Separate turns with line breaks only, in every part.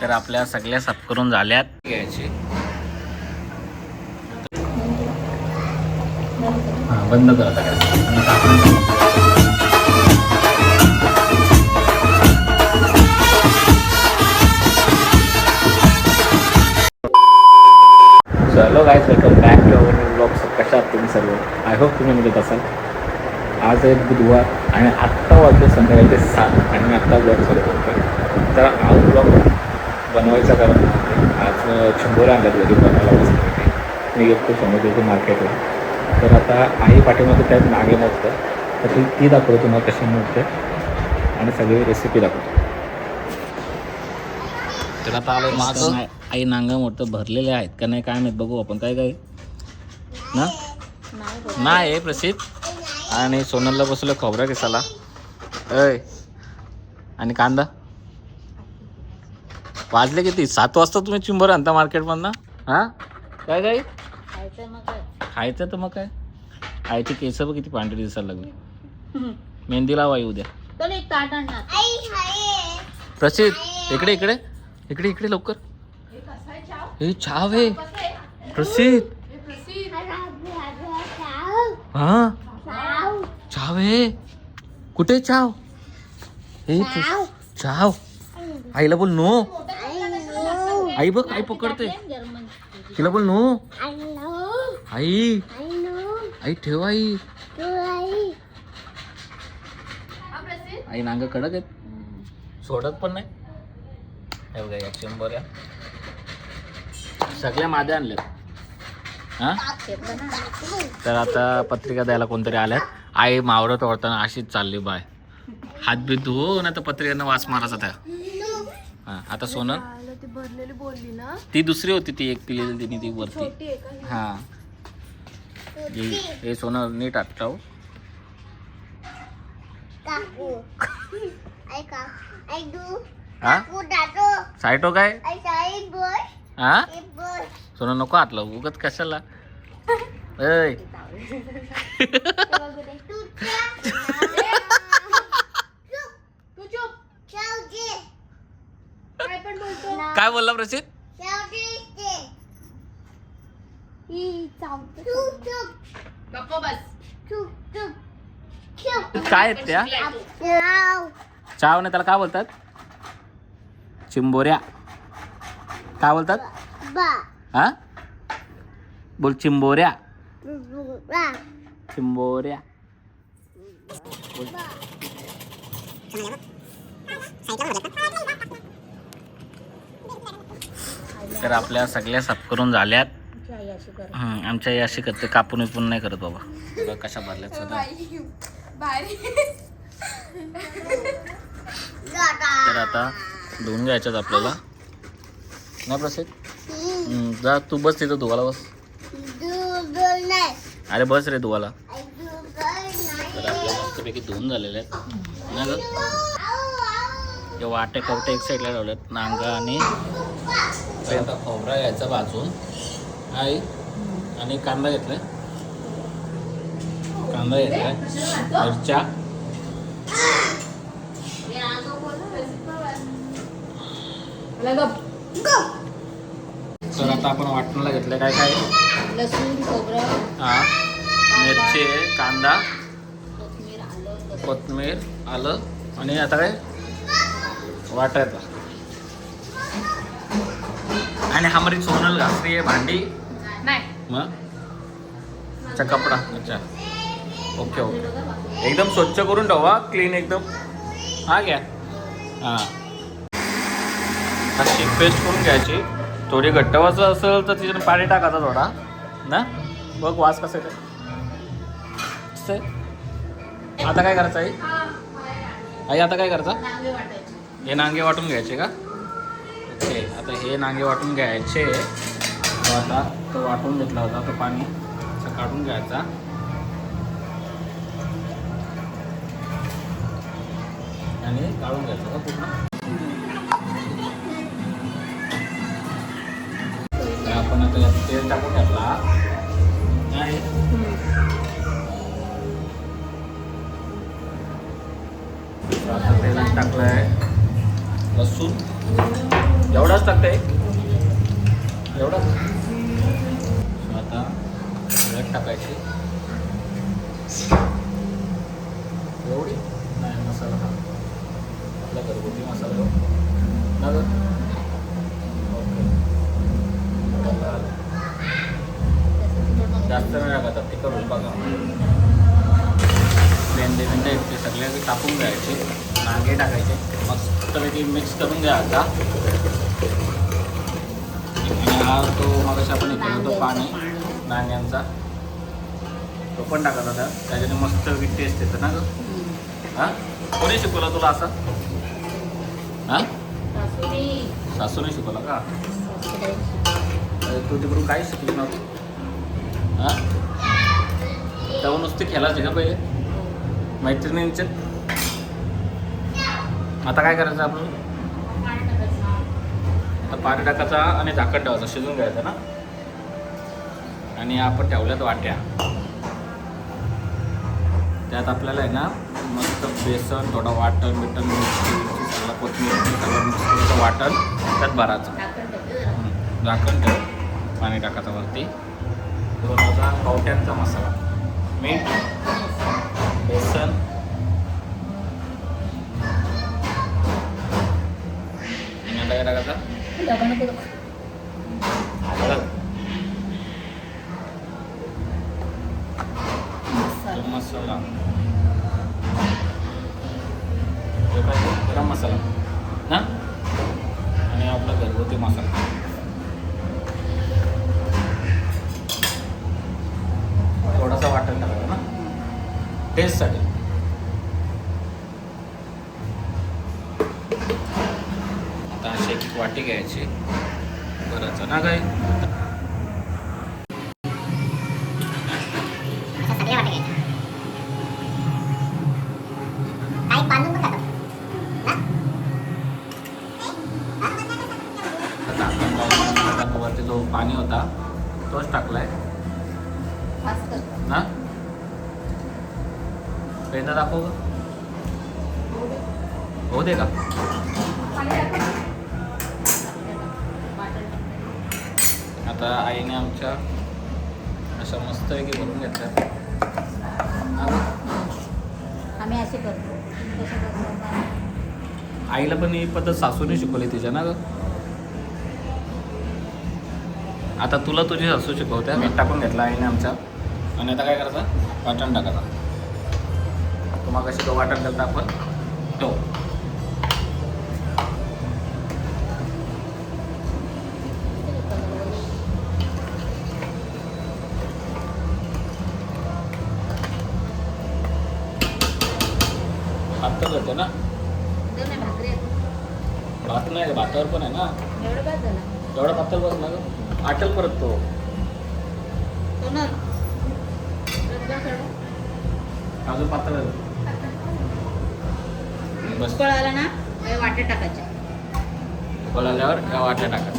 तर आपल्या सगळ्या साफ करून झाल्यात. घ्यायचे. हा बंद करा सगळ्या. आणि कापून चलो guys welcome back to our blog कशा आहात तुम्ही सर्व? आय होप तुम्ही मजेत असाल. आज आहे बुधवार आणि आत्ता वाजले संध्याकाळचे सात आणि मी आत्ता ब्लॉग चालू करतो तर आज ब्लॉग बनवायचा कारण आज शंभर आणल्यात घरी बनवायला मी गेलो समोर मार्केटला तर आता आई पाठीमागे त्यात नागे मोडतं तर ती ती दाखवतो तुम्हाला कशी मोडते आणि सगळी रेसिपी दाखवतो. तर आता आलो मागं. आई नांगा मोठं भरलेले आहेत का नाही काय माहीत बघू आपण. काय काय? ना? नाही प्रसिद्ध. आणि सोनलला बसलं खोबरा किसाला. अय आणि कांदा? वाजले किती? सात वाजता तुम्ही चिंबर आणता मार्केटमधनं? हां? काय काय खायचं तर मग काय? आईची केस बघ किती पांढरी दिसायला लागली. मेहंदी लावा आई उद्या प्रसिद्ध इकडे इकडे. इकडे इकडे लवकर. हे छाव आहे प्रसिद्ध. हा? छाव आहे कुठे छाव हे छाव आईला बोल नो. आई बघ आई पकडते. तिला बोल नो. आई. आई ठेव आई. आई नांग कडक आहेत. सोडत पण नाही. हे बघा या सगळ्या मादे आणल्यात. हा? तर आता पत्रिका द्यायला कोणतरी आल्यात. आई मावरत ओढताना अशीच चालली बाय. हात बी धुवो नाही तर पत्रिकांना वास मारायचा त्या. हा आता सोनल
ती भरलेली बोलली ना.
ती दुसरी होती ती एक पिलेली तिने ती वरती.
छोटी आहे का
हा? हे- हे सोनं नीट आटकाव. हा. सायटो काय? हा सोनं नको आतलं उगत कशाला? ऐ
चुप काय पण बोलतो
काय बोलला प्रसिद्ध? काय आहेत त्या? चाव. नाही त्याला काय बोलतात? चिंबोऱ्या. काय बोलतात? हा? बोल चिंबोऱ्या. चिंबोऱ्या. तर आपल्या सगळ्या साफ करून झाल्यात. आमच्या आई अशी करते कापून विपून नाही करत बाबा. बघा कशा भरल्यात सगळ्या तर आता धुवून घ्यायच्यात आपल्याला. नाही प्रसिद्ध? जा तू बस तिथं धुवाला बस. अरे बस रे धुवाला तर आपल्या मस्तपैकी धुवून झालेले आहेत. नाही ग वाटे कवटे एक साईडला ठेवलेत. नांगा आणि आता खोबरा घ्यायचा भाजून. आई आणि कांदा घेतलाय कांदा घेतलाय मिरच्या. तर आता आपण वाटणला घेतलंय काय काय?
लसूण खोबरं.
हा. मिरची आहे कांदा कोथमीर आलं. आणि आता काय? वाटायचा. आणि हमारी सोनल घासरी आहे भांडी.
नाही.
मग? अच्छा कपडा. अच्छा. Okay okay. एकदम स्वच्छ करून ठेवा क्लीन एकदम. हा घ्या. हां. अशी पेस्ट करून घ्यायची. थोडी घट्टवाचं असेल तर तिच्याने पाणी टाकायचं थोडा. ना? बघ वास कसं आहे. आता काय करायचं आई? आई आता काय करायचं? हे नांगे वाटून घ्यायचे का? ओके आता हे नांगे वाटून घ्यायचे. तो आता तो वाटून घेतला होता तो पाणी. काढून घ्यायचा. आणि काढून घ्यायचा का पूर्ण. आपण आता यात तेल टाकून घातला. नाही. आता तेलात टाकलंय लसूण. एवढाच टाकते एवढं आता हळद टाकायची. एवढी. नाही मसाला हा. आपला घरगुती मसाला हो. ना ओके. जास्त नाही टाकायचा तिखट होईल बघा भेंडे ते सगळे टाकून घ्यायचे. नांगे टाकायचे. मस्तपैकी मिक्स करून घ्या आता. हा तो मगाशी आपण हे केलं तो पाणी नांग्यांचा तो पण टाकायचा त्या त्याच्याने मस्त टेस्ट येतं ना गं. हां? कोणी शिकवलं तुला असं? हां?
सासूने
शिकवलं का? तू तिकडून काय शिकली नव्हती. हां? तेव्हा नुसते खेळायचे का पहिले? मैत्रिणींचे? आता काय करायचं आपण?
पाणी टाकायचा
आणि झाकण ठेवायचं शिजून घ्यायचं ना. आणि आपण ठेवल्यात वाट्या. त्यात आपल्याला आहे ना मस्त बेसन थोडं वाटण बिटन मिरची सगळं कोथिंबीर सगळं मिक्स करून वाटण त्यात भरायचं.
झाकण
ठेव पाणी टाकायचं वरती. दोन हजार पावट्यांचा मसाला. मीठ
मसाला.
गरम मसाला हे काय गरम मसाला. ना आणि आपला घरगुती मसाला. थोडासा वाटण टाकायचा ना? टेस्टसाठी आता अशी एक वाटी घ्यायची बरंच ना काय वरती जो पाणी होता तोच टाकलाय. ना पेंदा दाखव आता आईने आमच्या अशा मस्तपैकी भरून घेतल्या
आम्ही असे करतो.
आईला पण ही पद्धत सासूने शिकवली तिच्या ना ग? आता तुला तुझी सासू शिकवत्या. मीठ टाकून घेतला आईने आमच्या आणि आता काय करायचं? वाटण टाकायचं. तुम्हाला कशी तो वाटण करता आपण? तो पातळ होते ना
दोन आहे भाकरी आहेत.
भात नाही भातावर पण आहे ना
एवढं बाद झालं
एवढा पातळ बसला ग. आटल परत तो.
ना.
अजून पातळ. बस.
उकळ आला ना टाकायचे.
वाट्या टाका.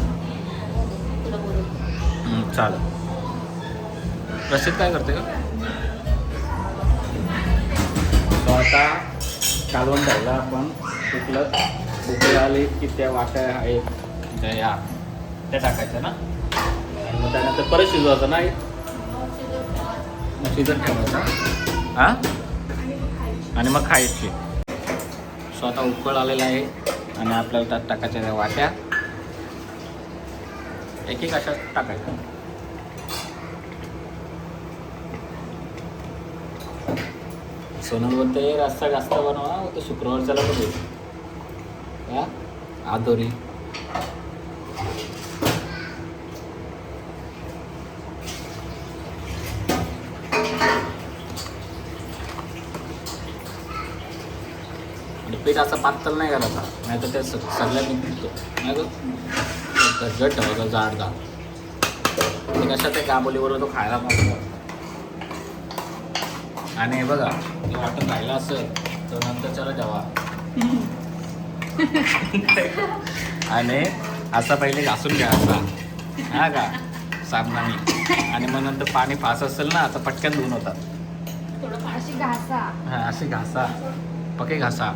तुला बोलू.
चालेल. रशीद काय करते का तो आता कालवण ठेवला आपण. तुकलं उकळी आली की त्या वाट्या आहेत? त्या या त्या टाकायच्या ना? आणि मग त्यानंतर परत शिजवायचं ना? मग शिजत ठेवायचा. हां? आणि मग खायची. सो आता उकळ आलेला आहे आणि आपल्याला त्यात टाकायच्या त्या वाट्या. एक एक अशा टाकायच्या. सोनम बोलते रस्ता जास्त बनवा तो शुक्रवारच्याला चला होईल आदोरी. आणि पीठ असं पातळ नाही करायचा. नाही तर ते स- सगळ्यांनी पिकतो नाही गं घट ठेवायचं जाड जाड. ते कशा ते काबोलीबरोबर तो खायला मस्त आणि हे बघा ते वाटण राहिलं असेल तर नंतर त्याला जेवा. आणि असा पहिले घासून घ्या असा हा का? साबणाने. आणि मग नंतर पाणी फास असेल ना तर पटकन धुवून होतात.
थोडं फारशी घासा.
हा असे घासा. पके घासा.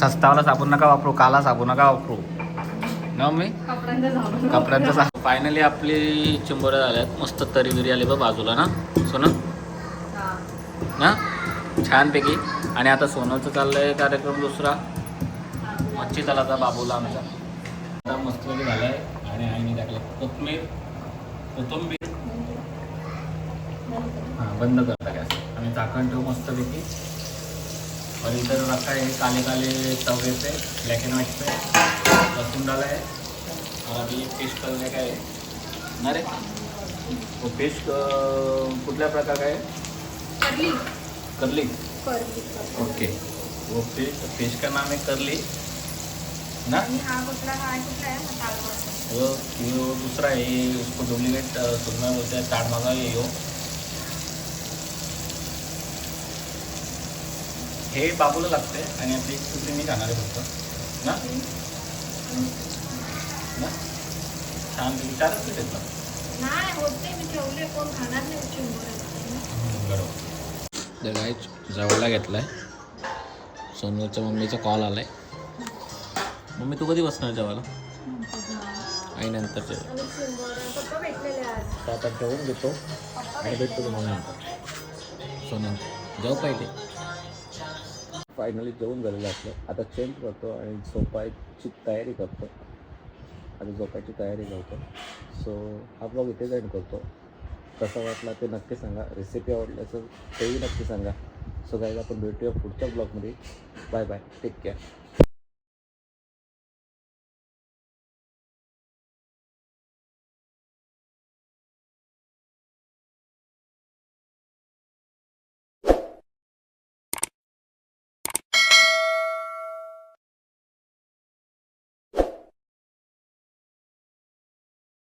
सस्तावाला साबण नका वापरू काला साबण नका वापरू. ना मी कपड्यांचा फायनली आपली चिंबोऱ्या झाल्यात. मस्त तरी बिरी आली बघ बाजूला ना? सोनं? ना? छानपैकी. आणि आता सोनलचं चाललंय कार्यक्रम दुसरा. मच्छी तलाचा बाबूला आमचा. आता मस्तपैकी झालाय. आणि आईने टाकलं कोथमीर कोथिंबीर. हां बंद करता गॅस. आणि झाकण ठेवू मस्तपैकी. और इधर रखा है काले काले तवे पे ब्लैक एंड व्हाइट पे। लहसुन डाला है और अभी ये पेस्ट करने का है। ना रे? वो पेस्ट कुठल्या प्रकार का है? करली। ओके वो पेस्ट पेस्ट का नाम है करली। ना? वो ये वो दूसरा है ये उसको डुप्लीकेट सुनना बोलते हैं चाट मसाला ये हो हे बाबूला लागते आणि आपली एक तुझी मी खाणार आहे फक्त. ना? ना? छान विचारच बरोबर. तर काय जेवायला घेतलाय. सोनूच्या मम्मीचा कॉल आलाय. मम्मी तू कधी बसणार जेवायला? आई नंतर जेवण आता जेवून घेतो. आणि भेटतो तुम्हाला नंतर. सोनू जाऊ पहिले. फायनली जेवण झालेलं असलं आता चेंज करतो आणि झोपायची तयारी करतो. आणि झोपायची तयारी करतो. सो हा ब्लॉग इथेच एंड करतो. कसा वाटला ते नक्की सांगा. रेसिपी आवडल्याचं तेही नक्की सांगा. सो गाईज आपण भेटूया पुढच्या ब्लॉगमध्ये बाय बाय टेक केअर